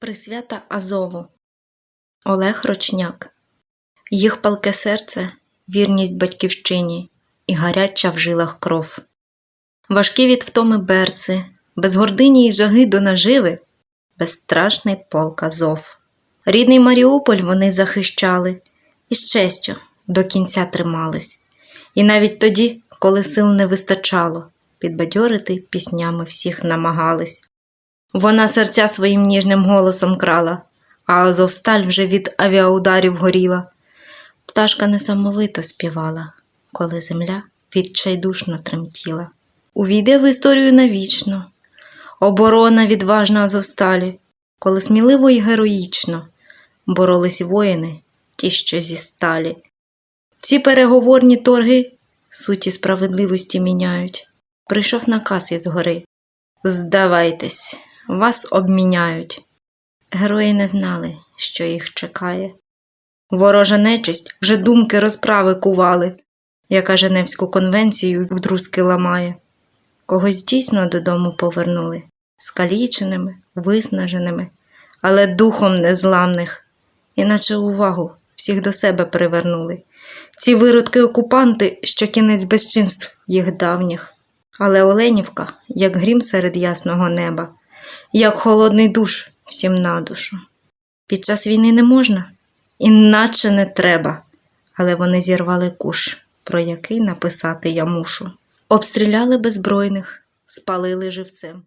Присвята Азову Олег Рочняк Їх палке серце, вірність батьківщині і гаряча в жилах кров. Важкі від втоми берци, без гордині й жаги до наживи, безстрашний полк Азов. Рідний Маріуполь вони захищали і з честю до кінця тримались. І навіть тоді, коли сил не вистачало, підбадьорити піснями всіх намагались. Вона серця своїм ніжним голосом крала, а Азовсталь вже від авіаударів горіла. Пташка несамовито співала, коли земля відчайдушно тремтіла. Увійде в історію навічно, оборона відважна Азовсталі, коли сміливо й героїчно боролись воїни, ті, що зі сталі. Ці переговорні торги суті справедливості міняють. Прийшов наказ із гори. Здавайтесь, вас обміняють. Герої не знали, що їх чекає. Ворожа нечисть вже думки розправи кували, яка Женевську конвенцію вдрузки ламає. Когось дійсно додому повернули, скаліченими, виснаженими, але духом незламних, іначе увагу всіх до себе привернули. Ці виродки окупанти, що кінець безчинств їх давніх. Але Оленівка, як грім серед ясного неба, як холодний душ всім на душу. Під час війни не можна, іначе не треба, але вони зірвали куш, про який написати я мушу. Обстріляли беззбройних, спалили живцем.